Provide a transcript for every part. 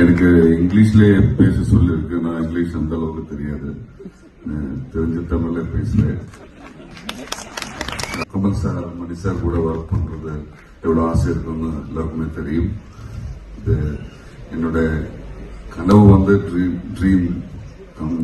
எனக்கு இங்கிலீஷ்ல பேச சொல்லிருக்கு நான் இங்கிலீஷ் அந்த அளவுக்கு தெரியாது. தெரிஞ்ச தமிழ்ல பேசுறேன். கமல் சார் மணி சார் கூட ஒர்க் பண்றது எவ்வளவு ஆசை இருக்குன்னு எல்லாருக்குமே தெரியும். இது என்னோட கனவு வந்து ட்ரீம் ட்ரீம் கம்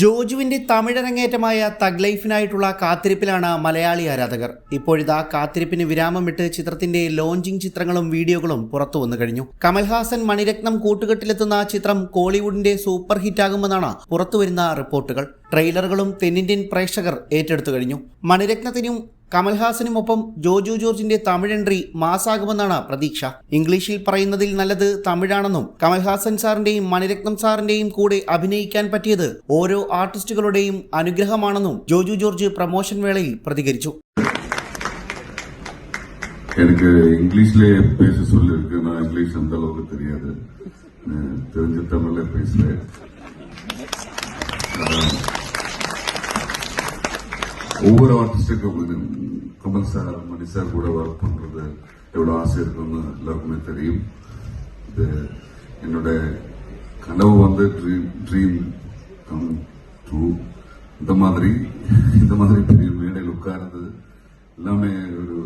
ജോജുവിന്റെ തമിഴരങ്ങേറ്റമായ തഗ് ലൈഫിനായിട്ടുള്ള കാത്തിരിപ്പിലാണ് മലയാളി ആരാധകർ. ഇപ്പോഴിതാ കാത്തിരിപ്പിന് വിരാമമിട്ട് ചിത്രത്തിന്റെ ലോഞ്ചിങ് ചിത്രങ്ങളും വീഡിയോകളും പുറത്തു വന്നു കഴിഞ്ഞു. കമൽഹാസൻ മണിരത്നം കൂട്ടുകെട്ടിലെത്തുന്ന ചിത്രം കോളിവുഡിന്റെ സൂപ്പർ ഹിറ്റാകുമെന്നാണ് പുറത്തുവരുന്ന റിപ്പോർട്ടുകൾ. ട്രെയിലറുകളും തെന്നിന്ത്യൻ പ്രേക്ഷകർ ഏറ്റെടുത്തു കഴിഞ്ഞു. മണിരത്നത്തിനും കമൽഹാസനുമൊപ്പം ജോജു ജോർജിന്റെ തമിഴ് എൻട്രി മാസാകുമെന്നാണ് പ്രതീക്ഷ ഇംഗ്ലീഷിൽ പറയുന്നതിൽ നല്ലത് തമിഴാണെന്നും കമൽഹാസൻ സാറിന്റെയും മണിരത്നം സാറിന്റെയും കൂടെ അഭിനയിക്കാൻ പറ്റിയത് ഓരോ ആർട്ടിസ്റ്റുകളുടെയും അനുഗ്രഹമാണെന്നും ജോജു ജോർജ് പ്രമോഷൻ വേളയിൽ പ്രതികരിച്ചു எனக்கு இங்கிலீஷ்ல பேச சொல்லிருக்கு நான் இங்கிலீஷ் அந்த அளவுக்கு தெரியாது அஹ் தெரிஞ்ச தமிழ்ல பேசுறேன் அஹ் ஒவ்வொரு ஆர்டிஸ்டுக்கும் உங்களுக்கு கமல் சார் மணி சார் கூட ஒர்க் பண்ணுறது எவ்வளோ ஆசை இருக்குன்னு எல்லாருக்குமே தெரியும். இது என்னோட கனவு வந்து ட்ரீம் ட்ரீம் கம் ட்ரூ இந்த மாதிரி இந்த மாதிரி பெரிய மேடையில் உட்கார்ந்து எல்லாமே ஒரு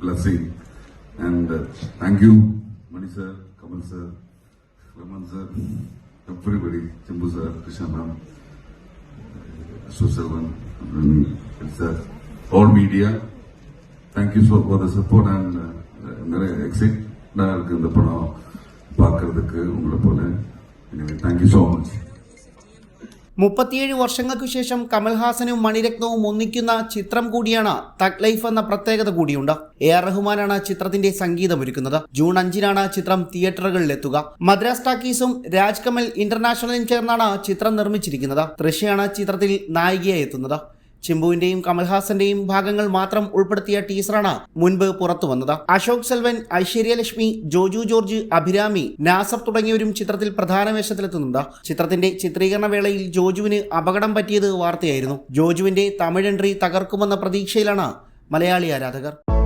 blessing and thank you Mani sir Kamal sir Raman sir everybody Simbu sir Krishna ma'am Suselvan all media. Thank you so for the support and uh, நிறைய எக்ஸைட்டாக இருக்கு இந்த படம் பார்க்கறதுக்கு உங்களை போல எனவே தேங்க்யூ ஸோ மச் മുപ്പത്തിയേഴ് വർഷങ്ങൾക്കു ശേഷം കമൽഹാസനും മണിരത്നവും ഒന്നിക്കുന്ന ചിത്രം കൂടിയാണ് തക് ലൈഫ് എന്ന പ്രത്യേകത കൂടിയുണ്ട്. എ ആർ റഹ്മാനാണ് ചിത്രത്തിന്റെ സംഗീതമൊരുക്കുന്നത്. ജൂൺ അഞ്ചിനാണ് ചിത്രം തിയേറ്ററുകളിലെത്തുക. മദ്രാസ് ടാക്കീസും രാജ് കമൽ ഇന്റർനാഷണലും ചേർന്നാണ് ചിത്രം നിർമ്മിച്ചിരിക്കുന്നത്. തൃശയാണ് ചിത്രത്തിൽ നായികയായി എത്തുന്നത്. ചിമ്പുവിന്റെയും കമൽഹാസന്റെയും ഭാഗങ്ങൾ മാത്രം ഉൾപ്പെടുത്തിയ ടീസറാണ് മുൻപ് പുറത്തു വന്നത്. അശോക് സെൽവൻ ഐശ്വര്യലക്ഷ്മി ജോജു ജോർജ് അഭിരാമി നാസർ തുടങ്ങിയവരും ചിത്രത്തിൽ പ്രധാന വേഷത്തിലെത്തുന്നുണ്ട്. ചിത്രത്തിന്റെ ചിത്രീകരണ വേളയിൽ ജോജുവിന് അപകടം പറ്റിയത് വാർത്തയായിരുന്നു. ജോജുവിന്റെ തമിഴ് എൻട്രി തകർക്കുമെന്ന പ്രതീക്ഷയിലാണ് മലയാളി ആരാധകർ.